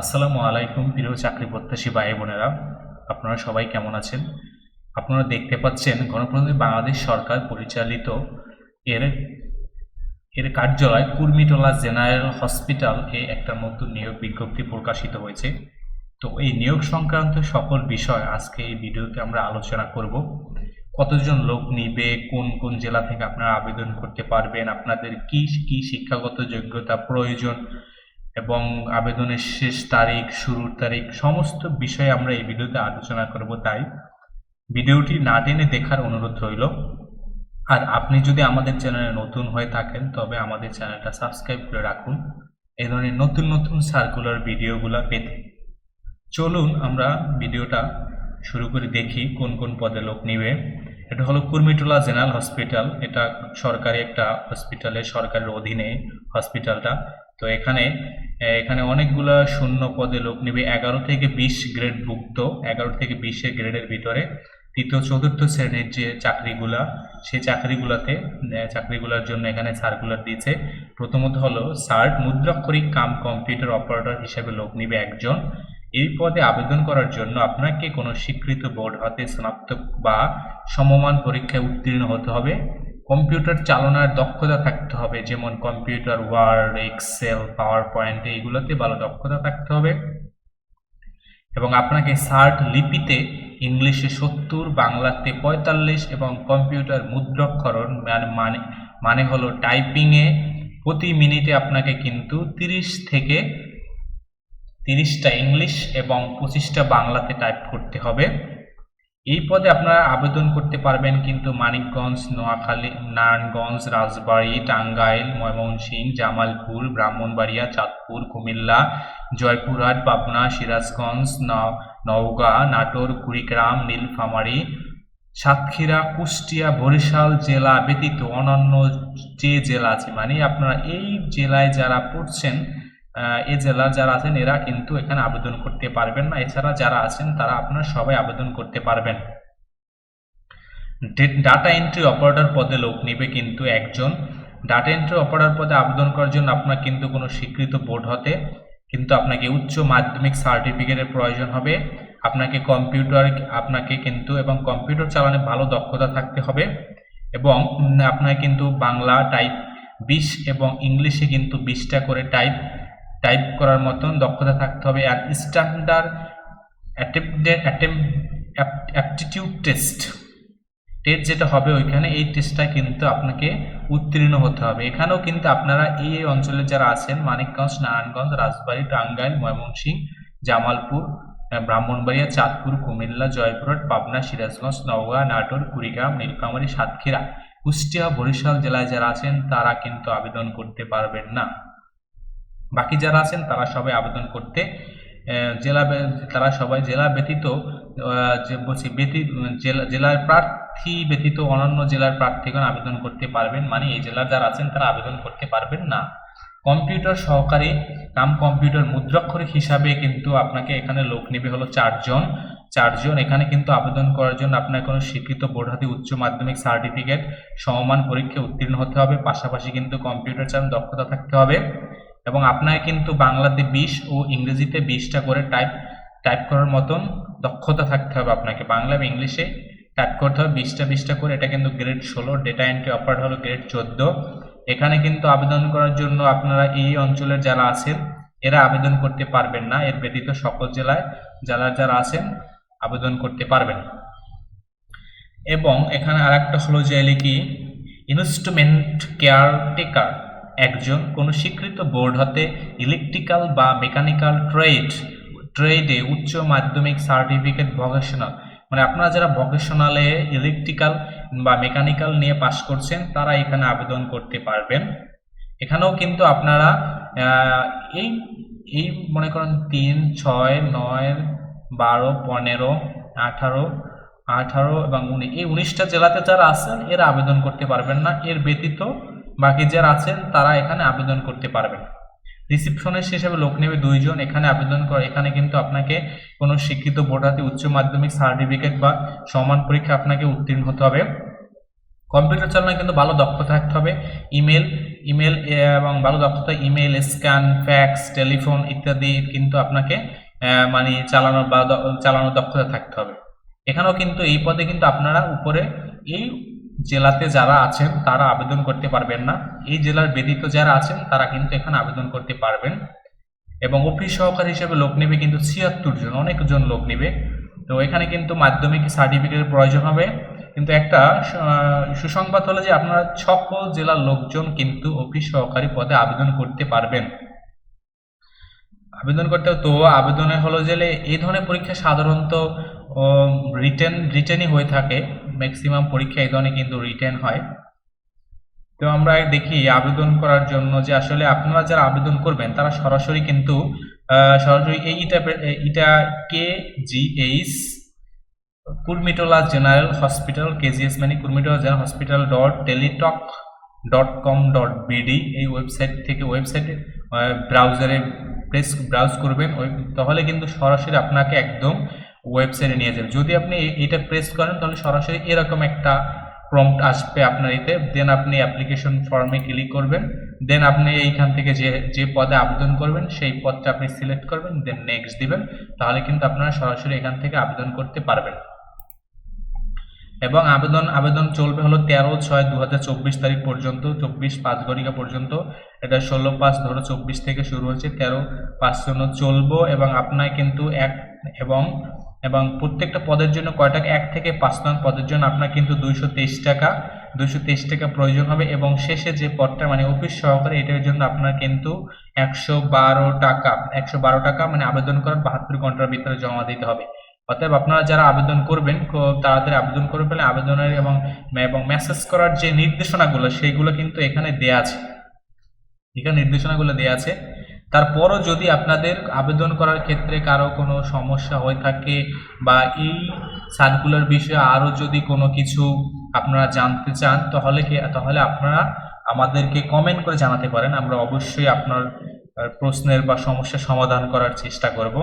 আসসালামু আলাইকুম, প্রিয় চাকরি প্রত্যাশী ভাই বোনেরা। আপনারা সবাই কেমন আছেন? আপনারা দেখতে পাচ্ছেন, গণপ্রজাতন্ত্রী বাংলাদেশ সরকার পরিচালিত এর এর কার্যালয় কুর্মিটোলা জেনারেল হসপিটাল এ একটা নতুন নিয়োগ বিজ্ঞপ্তি প্রকাশিত হয়েছে। তো এই নিয়োগ সংক্রান্ত সকল বিষয় আজকে এই ভিডিওতে আমরা আলোচনা করব। কতজন লোক নিবে, কোন কোন জেলা থেকে আপনারা আবেদন করতে পারবেন, আপনাদের কি কি শিক্ষাগত যোগ্যতা প্রয়োজন এবং আবেদনের শেষ তারিখ, শুরুর তারিখ, সমস্ত বিষয়ে আমরা এই ভিডিওতে আলোচনা করব। তাই ভিডিওটি না টেনে দেখার অনুরোধ রইল। আর আপনি যদি আমাদের চ্যানেলে নতুন হয়ে থাকেন, তবে আমাদের চ্যানেলটা সাবস্ক্রাইব করে রাখুন। এই ধরনের নতুন নতুন সার্কুলার ভিডিওগুলো পেতে। চলুন আমরা ভিডিওটা শুরু করে দেখি কোন কোন পদে লোক নিবে। এটা হলো কুর্মিটোলা জেনারেল হসপিটাল। এটা সরকারি একটা হসপিটালে, সরকারের অধীনে হসপিটালটা। তো এখানে এখানে অনেকগুলা শূন্য পদে লোক নেবে। এগারো থেকে বিশ গ্রেড ভুক্ত, এগারো থেকে বিশের গ্রেডের ভিতরে। তৃতীয়, চতুর্থ শ্রেণির যে চাকরিগুলা সেই চাকরিগুলাতে চাকরিগুলোর জন্য এখানে সার্কুলার দিয়েছে। প্রথমত হলো সার্ট মুদ্রাক্ষরিক কাম কম্পিউটার অপারেটর হিসেবে লোক নিবে একজন। এই পদে আবেদন করার জন্য আপনাকে কোনো স্বীকৃত বোর্ড হতে স্নাতক বা সমমান পরীক্ষায় উত্তীর্ণ হতে হবে। কম্পিউটার চালনার দক্ষতা থাকতে হবে, যেমন computer, word, Excel PowerPoint এইগুলোতে ভালো দক্ষতা থাকতে হবে। এবং আপনাকে সার্ট লিপিতে ইংলিশে সত্তর, বাংলাতে পঁয়তাল্লিশ এবং কম্পিউটার মুদ্রাক্ষরণ মানে মানে মানে হলো টাইপিংয়ে প্রতি মিনিটে আপনাকে কিন্তু তিরিশ থেকে তিরিশটা ইংলিশ এবং পঁচিশটা বাংলাতে টাইপ করতে হবে। এই পদে আপনারা আবেদন করতে পারবেন কিন্তু মানিকগঞ্জ, নোয়াখালী, নারায়ণগঞ্জ, রাজবাড়ী, টাঙ্গাইল, ময়মনসিংহ, জামালপুর, ব্রাহ্মণবাড়িয়া, চাঁদপুর, কুমিল্লা, জয়পুরহাট, পাবনা, সিরাজগঞ্জ নওগাঁ, নাটোর, কুড়িগ্রাম, নীলফামারী, সাতক্ষীরা, কুষ্টিয়া, বরিশাল জেলা ব্যতীত অন্যান্য যে জেলা আছে মানে আপনারা এই জেলায় যারা পড়ছেন এই জেলার যারা আছেন এরা কিন্তু এখানে আবেদন করতে পারবেন না। এছাড়া যারা আছেন তারা আপনারা সবাই আবেদন করতে পারবেন। ডাটা এন্ট্রি অপারেটর পদে লোক নিবে কিন্তু একজন। ডাটা এন্ট্রি অপারেটর পদে আবেদন করার জন্য আপনার কিন্তু কোনো স্বীকৃত বোর্ড হতে কিন্তু আপনাকে উচ্চ মাধ্যমিক সার্টিফিকেটের প্রয়োজন হবে। আপনাকে কম্পিউটার আপনাকে কিন্তু এবং কম্পিউটার চালানে ভালো দক্ষতা থাকতে হবে এবং উম, আপনার কিন্তু বাংলা টাইপ বিশ এবং ইংলিশে কিন্তু বিশটা করে টাইপ টাইপ করার মতন দক্ষতা থাকতে হবে আর স্ট্যান্ডার্ড অ্যাপটিটিউড টেস্ট টেস্ট যেটা হবে ওইখানে এই টেস্টটা কিন্তু আপনাকে উত্তীর্ণ হতে হবে। এখানেও কিন্তু আপনারা এই অঞ্চলে যারা আছেন, মানিকগঞ্জ, নারায়ণগঞ্জ, রাজবাড়ী, টাঙ্গাইল, ময়মনসিংহ, জামালপুর ব্রাহ্মণবাড়িয়া, চাঁদপুর, কুমিল্লা, জয়পুরহাট, পাবনা, সিরাজগঞ্জ, নওগাঁ, নাটোর, কুড়িগ্রাম, নীলফামারী, সাতক্ষীরা, কুষ্টিয়া, বরিশাল জেলায় যারা আছেন তারা কিন্তু আবেদন করতে পারবেন না। বাকি যারা আছেন তারা সবাই আবেদন করতে জেলা তারা সবাই জেলা ব্যতীত যে বলছি ব্যতীত জেলা, জেলার প্রার্থী ব্যতীত অন্যান্য জেলার প্রার্থীগণ আবেদন করতে পারবেন। মানে এই জেলার যারা আছেন তারা আবেদন করতে পারবেন না। কম্পিউটার সহকারী কাম কম্পিউটার মুদ্রাক্ষরিক হিসাবে কিন্তু আপনাকে এখানে লোক নেবে হলো চারজন। চারজন এখানে কিন্তু আবেদন করার জন্য আপনার কোনো স্বীকৃত বোর্ড হাতে উচ্চ মাধ্যমিক সার্টিফিকেট, সমমান পরীক্ষায় উত্তীর্ণ হতে হবে। পাশাপাশি কিন্তু কম্পিউটার চালানোর দক্ষতা থাকতে হবে। এবং আপনাকে কিন্তু বাংলাতে বিশ ও ইংরেজিতে বিশটা করে টাইপ টাইপ করার মতন দক্ষতা থাকতে হবে আপনাকে। বাংলা এবং ইংলিশে টাইপ করতে হবে বিশটা বিশটা করে। এটা কিন্তু গ্রেড ষোলো ডেটা এন্ট্রি অপারেট হলো গ্রেড চোদ্দ। এখানে কিন্তু আবেদন করার জন্য আপনারা এই অঞ্চলের যারা আছেন, এরা আবেদন করতে পারবেন না। এর ব্যতীত সকল জেলায় যারা যারা আছেন, আবেদন করতে পারবেন। এবং এখানে আরেকটা হলো যে কি? ইনস্ট্রুমেন্ট কেয়ারটেকার একজন কোনো স্বীকৃত বোর্ড হতে ইলেকট্রিক্যাল বা মেকানিক্যাল ট্রেড, ট্রেডে উচ্চ মাধ্যমিক সার্টিফিকেট ভোকেশনাল। মানে আপনারা যারা ভোকেশনালে ইলেকট্রিক্যাল বা মেকানিক্যাল নিয়ে পাশ করছেন, তারা এখানে আবেদন করতে পারবেন। এখানেও কিন্তু আপনারা এই এই মনে করেন তিন, ছয়, নয়, বারো, পনেরো, আঠারো আঠারো এবং উনিশ এই উনিশটা জেলাতে যারা আছেন, এরা আবেদন করতে পারবেন না। এর ব্যতীত বাকি যারা আছেন, তারা এখানে আবেদন করতে পারবেন। রিসিপশনের হিসেবে লোক নেবে দুইজন, এখানে আবেদন করে, এখানে কিন্তু আপনাকে কোনো শিক্ষিত হাতে উচ্চ মাধ্যমিক সার্টিফিকেট বা সমান পরীক্ষা আপনাকে উত্তীর্ণ হতে হবে। কম্পিউটার চালানো কিন্তু ভালো দক্ষতা থাকতে হবে। ইমেল ইমেল এবং ভালো দক্ষতা ইমেল স্ক্যান ফ্যাক্স টেলিফোন ইত্যাদি কিন্তু আপনাকে মানে চালানোর বা চালানোর দক্ষতা থাকতে হবে। এখানেও কিন্তু এই পদে কিন্তু আপনারা উপরে এই জেলাতে যারা আছেন, তারা আবেদন করতে পারবেন না। এই জেলার ব্যতীত যারা আছেন, তারা কিন্তু এখানে আবেদন করতে পারবেন। এবং অফিস সহকারী হিসেবে লোক নেবে কিন্তু ছিয়াত্তর জন, অনেকজন লোক নেবে। তো এখানে কিন্তু মাধ্যমিক সার্টিফিকেটের প্রয়োজন হবে। কিন্তু একটা সুসংবাদ হলো যে আপনারা সকল জেলার লোকজন কিন্তু অফিস সহকারী পদে আবেদন করতে পারবেন। আবেদন করতে তো আবেদনের হলো যে এই ধরনের পরীক্ষা সাধারণত রিটেন রিটেনই হয়ে থাকে। ম্যাক্সিমাম পরীক্ষা এই ধরনের কিন্তু রিটেন হয়। তো আমরা দেখি আবেদন করার জন্য যে আসলে আপনারা যারা আবেদন করবেন, তারা সরাসরি কিন্তু সরাসরি এই ইটা ইটা K G H Kurmitola general hospital KGS মানে Kurmitola general hospital dot Teletalk dot com dot BD এই ওয়েবসাইট থেকে ওয়েবসাইটে ব্রাউজারে প্রেস ব্রাউজ করবেন। তাহলে কিন্তু সরাসরি আপনাকে একদম ওয়েবসাইটে নিয়ে যাবে যদি আপনি এটা প্রেস করেন, তাহলে সরাসরি এরকম একটা প্রম্পট আসবে আপনার এতে। দেন আপনি অ্যাপ্লিকেশন ফর্মে ক্লিক করবেন। দেন আপনি এইখান থেকে যে যে পদে আবেদন করবেন, সেই পদটা আপনি সিলেক্ট করবেন দেন নেক্সট দিবেন। তাহলে কিন্তু আপনারা সরাসরি এখান থেকে আবেদন করতে পারবেন। এবং আবেদন আবেদন চলবে হলো তেরো ছয় দু তারিখ পর্যন্ত, চব্বিশ পাঁচ গড়িকা পর্যন্ত। এটা ষোলো পাঁচ ধরো চব্বিশ থেকে শুরু হচ্ছে, তেরো পাঁচ জন্য চলবো। এবং আপনার কিন্তু এক এবং এবং প্রত্যেকটা পদের জন্য কয় টাকা এক থেকে পাঁচ নং পদের জন্য আপনার কিন্তু দুইশো তেইশ টাকা। দুইশো তেইশ টাকা প্রয়োজন হবে এবং শেষে যে পদটা মানে অফিস সহকারে, এটার জন্য আপনার কিন্তু একশো বারো টাকা। একশো বারো টাকা মানে আবেদন করার বাহাত্তর ঘণ্টার ভিতরে জমা দিতে হবে। অতএব আপনারা যারা আবেদন করবেন তাড়াতাড়ি আবেদন করে ফেলে। আবেদনের এবং এবং মেসেজ করার যে নির্দেশনাগুলো, সেইগুলো কিন্তু এখানে দেয়া আছে। এখানে নির্দেশনাগুলো দেয়া আছে। তারপরও যদি আপনাদের আবেদন করার ক্ষেত্রে কারও কোনো সমস্যা হয়ে থাকে বা এই সার্কুলার বিষয়ে আরও যদি কোনো কিছু আপনারা জানতে চান, তাহলে কি, তাহলে আপনারা আমাদেরকে কমেন্ট করে জানাতে পারেন। আমরা অবশ্যই আপনার প্রশ্নের বা সমস্যার সমাধান করার চেষ্টা করব।